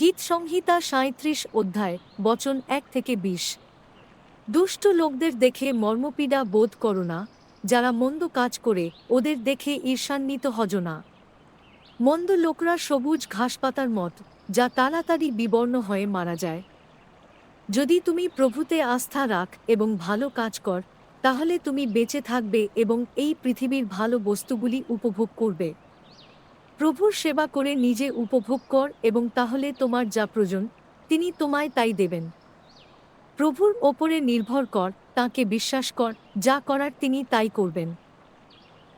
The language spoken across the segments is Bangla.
গীত সংহিতা সাঁত্রিশ অধ্যায়, বচন এক থেকে বিশ। দুষ্ট লোকদের দেখে মর্মপীড়া বোধ করো না, যারা মন্দ কাজ করে, ওদের দেখে ঈর্ষান্বিত হজ না। মন্দ লোকরা সবুজ ঘাসপাতার মত, যা তাড়াতাড়ি বিবর্ণ হয়ে মারা যায়। যদি তুমি প্রভুতে আস্থা রাখ এবং ভালো কাজ কর, তাহলে তুমি বেঁচে থাকবে এবং এই পৃথিবীর ভালো বস্তুগুলি উপভোগ করবে। প্রভুর সেবা করে নিজে উপভোগ কর এবং তাহলে তোমার যা প্রয়োজন, তিনি তোমায় তাই দেবেন। প্রভুর ওপরে নির্ভর কর, তাকে বিশ্বাস কর, যা করার তিনি তাই করবেন।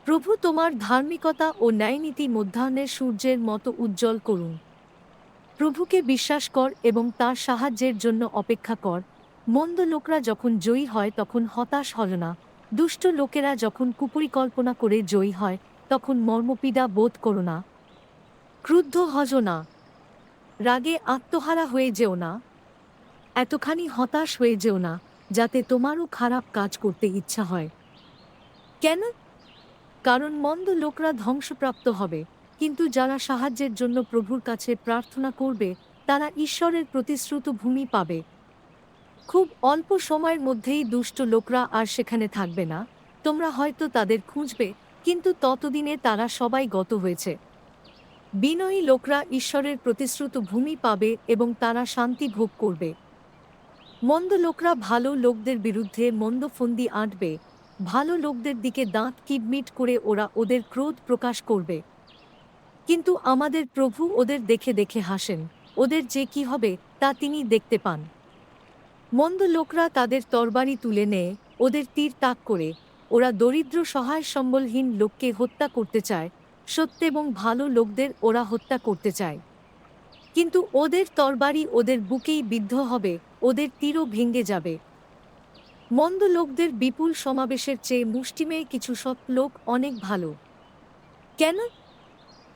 প্রভু তোমার ধার্মিকতা ও ন্যায়নীতি মধ্যাহ্নের সূর্যের মতো উজ্জ্বল করুন। প্রভুকে বিশ্বাস কর এবং তার সাহায্যের জন্য অপেক্ষা কর। মন্দ লোকরা যখন জয়ী হয় তখন হতাশ হল না। দুষ্ট লোকেরা যখন কুপরিকল্পনা করে জয়ী হয় তখন মর্মপীড়া বোধ করো না। ক্রুদ্ধ হজ না। রাগে আত্মহারা হয়ে যেও না। এতখানি হতাশ হয়ে যেও না, যাতে তোমারও খারাপ কাজ করতে ইচ্ছা হয়। কেন? কারণ মন্দ লোকরা ধ্বংসপ্রাপ্ত হবে, কিন্তু যারা সাহায্যের জন্য প্রভুর কাছে প্রার্থনা করবে, তারা ঈশ্বরের প্রতিশ্রুত ভূমি পাবে। খুব অল্প সময়ের মধ্যেই দুষ্ট লোকরা আর সেখানে থাকবে না। তোমরা হয়তো তাদের খুঁজবে কিন্তু ততদিনে তারা সবাই গত হয়েছে। বিনয়ী লোকরা ঈশ্বরের প্রতিশ্রুত ভূমি পাবে এবং তারা শান্তি ভোগ করবে। মন্দ লোকরা ভালো লোকদের বিরুদ্ধে মন্দ ফন্দি আঁটবে। ভালো লোকদের দিকে দাঁত কিডমিট করে ওরা ওদের ক্রোধ প্রকাশ করবে। কিন্তু আমাদের প্রভু ওদের দেখে দেখে হাসেন। ওদের যে কি হবে, তা তিনি দেখতে পান। মন্দ লোকরা তাদের তরবারি তুলে নেয়, ওদের তীর তাক করে। ওরা দরিদ্র সহায় সম্বলহীন লোককে হত্যা করতে চায়, সত্য এবং ভালো লোকদের ওরা হত্যা করতে চায়। কিন্তু ওদের তরবারি ওদের বুকেই বিদ্ধ হবে, ওদের তীরও ভেঙে যাবে। মন্দ লোকদের বিপুল সমাবেশের চেয়ে মুষ্টিমেয় কিছু সৎ লোক অনেক ভালো। কেন?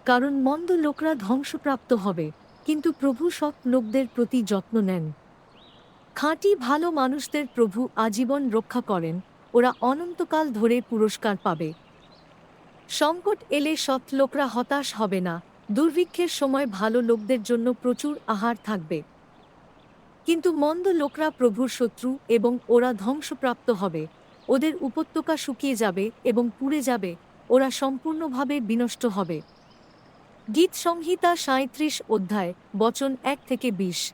কারণ মন্দ লোকরা ধ্বংসপ্রাপ্ত হবে, কিন্তু প্রভু সৎ লোকদের প্রতি যত্ন নেন। খাঁটি ভালো মানুষদের প্রভু আজীবন রক্ষা করেন ওরা অনন্তকাল ধরে পুরস্কার পাবে। সংকট এলে সৎ লোকরা হতাশ হবে না। দুর্ভিক্ষের সময় ভালো লোকদের জন্য প্রচুর আহার থাকবে। কিন্তু মন্দ লোকরা প্রভুর শত্রু এবং ওরা ধ্বংসপ্রাপ্ত হবে। ওদের উপত্যকা শুকিয়ে যাবে এবং পুড়ে যাবে। ওরা সম্পূর্ণভাবে বিনষ্ট হবে। গীত সংহিতা সাঁত্রিশ অধ্যায়, বচন এক থেকে বিশ।